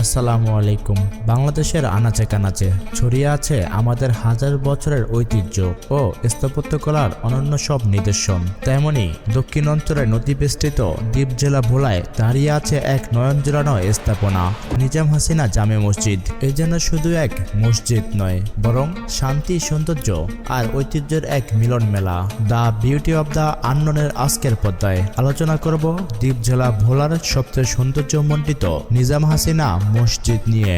আসসালামু আলাইকুম। বাংলাদেশের আনাচে কানাচে ছড়িয়ে আছে আমাদের হাজার বছরের ঐতিহ্য ও স্থাপত্যকলার অনন্য সব নিদর্শন। তেমনি দক্ষিণ অঞ্চলের নদীবেষ্টিত দ্বীপ জেলা ভোলায় দাঁড়িয়ে আছে এক নয়ন জেলানো স্থাপনা, নিজাম হাসিনা জামে মসজিদ। এই যেন শুধু এক মসজিদ নয়, বরং শান্তি, সৌন্দর্য আর ঐতিহ্যের এক মিলন মেলা। দ্য বিউটি অব দ্য আন্ননের আজকের পর্দায় আলোচনা করব দ্বীপ জেলা ভোলার সবচেয়ে সৌন্দর্যমণ্ডিত নিজাম হাসিনা মসজিদ নিয়ে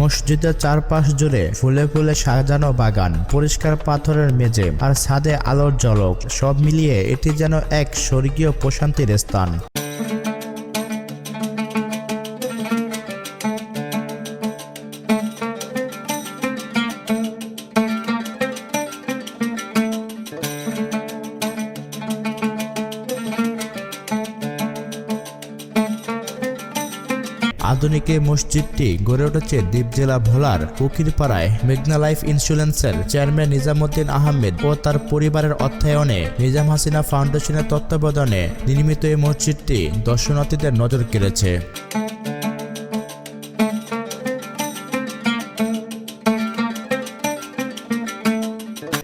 মসজিদের চারপাশ জুড়ে ফুলে ফুলে সাজানো বাগান, পরিষ্কার পাথরের মেঝে আর ছাদে আলোর ঝলক। সব মিলিয়ে এটি যেন এক স্বর্গীয় প্রশান্তির স্থান। আধুনিক এই মসজিদটি গড়ে উঠেছে দ্বীপ জেলা ভোলার উকিরপাড়ায় মেঘনা লাইফ ইন্স্যুরেন্সের চেয়ারম্যান নিজামুদ্দিন আহমেদ ও তার পরিবারের অর্থায়নে নিজাম হাসিনা ফাউন্ডেশনের তত্ত্বাবধানে নির্মিত এই মসজিদটি দর্শনার্থীদের নজর কেড়েছে।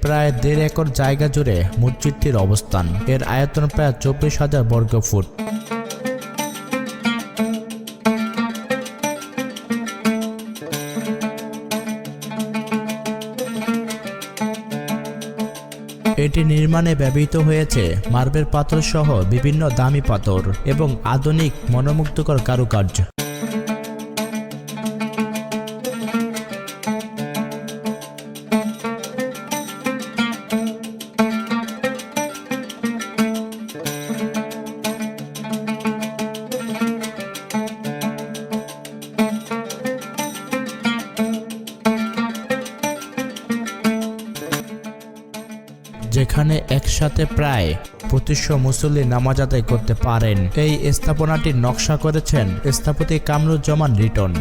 প্রায় দেড় একর জায়গা জুড়ে মসজিদটির অবস্থান। এর আয়তন প্রায় চব্বিশ হাজার বর্গ ফুট। এটি নির্মাণে ব্যবহৃত হয়েছে মার্বেল পাথর সহ বিভিন্ন দামি পাথর এবং আধুনিক মনোমুগ্ধকর কারুকার্য। যেখানে একসাথে প্রায় পঁচিশশো মুসল্লি নামাজ আদায় করতে পারেন। এই স্থাপনাটির নকশা করেছেন স্থাপতি কামরুজ্জামান রিটন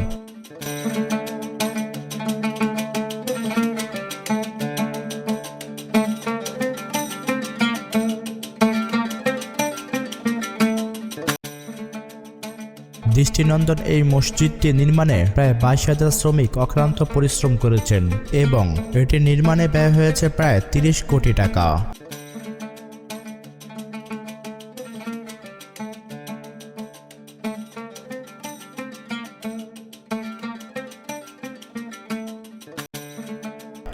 দৃষ্টিনন্দন এই মসজিদটি নির্মাণে প্রায় বাইশ হাজার শ্রমিক অক্লান্ত পরিশ্রম করেছেন এবং এটি নির্মাণে ব্যয় হয়েছে প্রায় তিরিশ কোটি টাকা।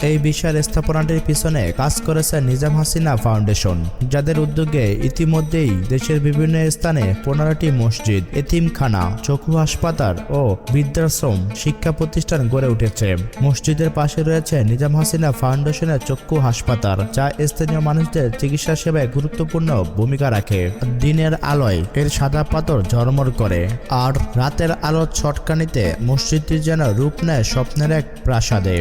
এই বিশাল স্থাপনাটির পিছনে কাজ করেছে নিজাম হাসিনা ফাউন্ডেশন, যাদের উদ্যোগে ইতিমধ্যেই দেশের বিভিন্ন স্থানে পনেরোটি মসজিদ, এতিমখানা, চক্ষু হাসপাতাল ও বৃদ্ধাশ্রম শিক্ষা প্রতিষ্ঠান গড়ে উঠেছে। মসজিদের পাশে রয়েছে নিজাম হাসিনা ফাউন্ডেশনের চক্ষু হাসপাতাল, যা স্থানীয় মানুষদের চিকিৎসা সেবায় গুরুত্বপূর্ণ ভূমিকা রাখে। দিনের আলোয় এর সাদা পাথর ঝরমর করে, আর রাতের আলো ছটকানিতে মসজিদটি যেন রূপ নেয় স্বপ্নের এক প্রাসাদে।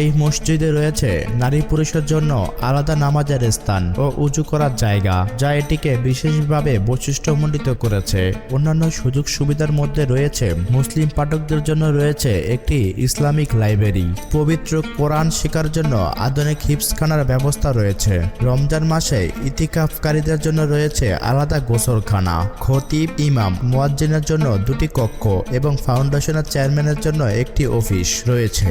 এই মসজিদে রয়েছে নারী পুরুষের জন্য আলাদা নামাজের স্থান ও উঁচু করার জায়গা, যা এটিকে বিশেষভাবে বৈশিষ্ট্যমণ্ডিত করেছে। অন্যান্য সুযোগ সুবিধার মধ্যে রয়েছে মুসলিম পাঠকদের জন্য রয়েছে একটি ইসলামিক লাইব্রেরি। পবিত্র কোরআন শেখার জন্য আধুনিক হিপসখানার ব্যবস্থা রয়েছে। রমজান মাসে ইতিকাফকারীদের জন্য রয়েছে আলাদা গোসলখানা। খতিব ইমাম, মুয়াজ্জিনের জন্য দুটি কক্ষ এবং ফাউন্ডেশনের চেয়ারম্যানের জন্য একটি অফিস রয়েছে।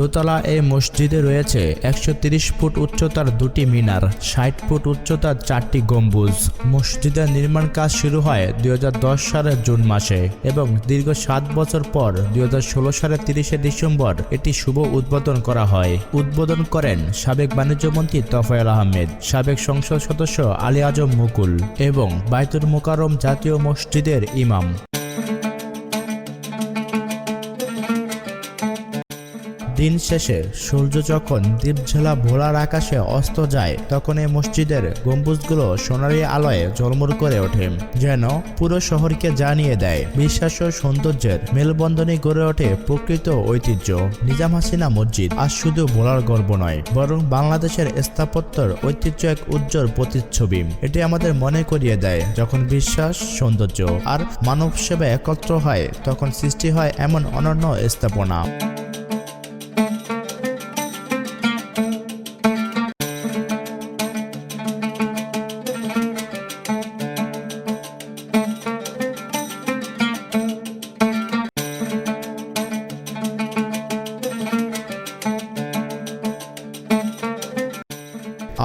দোতলা এই মসজিদে রয়েছে একশো ফুট উচ্চতার দুটি মিনার, ষাট ফুট উচ্চতার চারটি গম্বুজ। মসজিদের নির্মাণ কাজ শুরু হয় দুই হাজার দশ সালের জুন মাসে এবং দীর্ঘ সাত বছর পর দু হাজার ষোলো সালের তিরিশে ডিসেম্বর এটি শুভ উদ্বোধন করা হয়। উদ্বোধন করেন সাবেক বাণিজ্যমন্ত্রী তফায়ল আহমেদ, সাবেক সংসদ সদস্য আলী আজম মুকুল এবং বাইতুল মোকারম জাতীয় মসজিদের ইমাম। দিন শেষে সূর্য যখন দ্বীপঝেলা ভোলার আকাশে অস্ত যায় তখন এই মসজিদের গম্বুজগুলো সোনারি আলোয় ঝলমল করে ওঠে, যেন পুরো শহরকে জানিয়ে দেয় বিশ্বাস ও সৌন্দর্যের মেলবন্ধনে গড়ে ওঠে প্রকৃত ঐতিহ্য। নিজাম হাসিনা মসজিদ আজ শুধু ভোলার গর্ব নয়, বরং বাংলাদেশের স্থাপত্যর ঐতিহ্য এক উজ্জ্বল প্রতিচ্ছবি। এটি আমাদের মনে করিয়ে দেয়, যখন বিশ্বাস, সৌন্দর্য আর মানব সেবা একত্র হয়, তখন সৃষ্টি হয় এমন অনন্য স্থাপনা।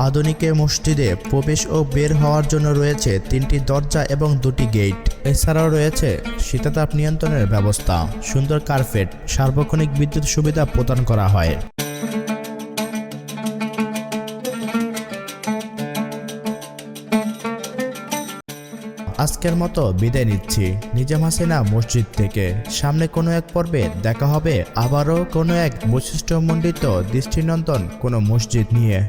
আধুনিক এই মসজিদে প্রবেশ ও বের হওয়ার জন্য রয়েছে তিনটি দরজা এবং দুটি গেট। এছাড়াও রয়েছে শীতাতাপ নিয়ন্ত্রণের ব্যবস্থা, সুন্দর কার্পেট, সার্বক্ষণিক বিদ্যুৎ সুবিধা প্রদান করা হয়। আজকের মতো বিদায় নিচ্ছি। নিজাম হাসিনা মসজিদ থেকে। সামনে কোনো এক পর্বে দেখা হবে। আবারও কোনো এক বৈশিষ্ট্যমণ্ডিত দৃষ্টিনন্দন কোনো মসজিদ নিয়ে।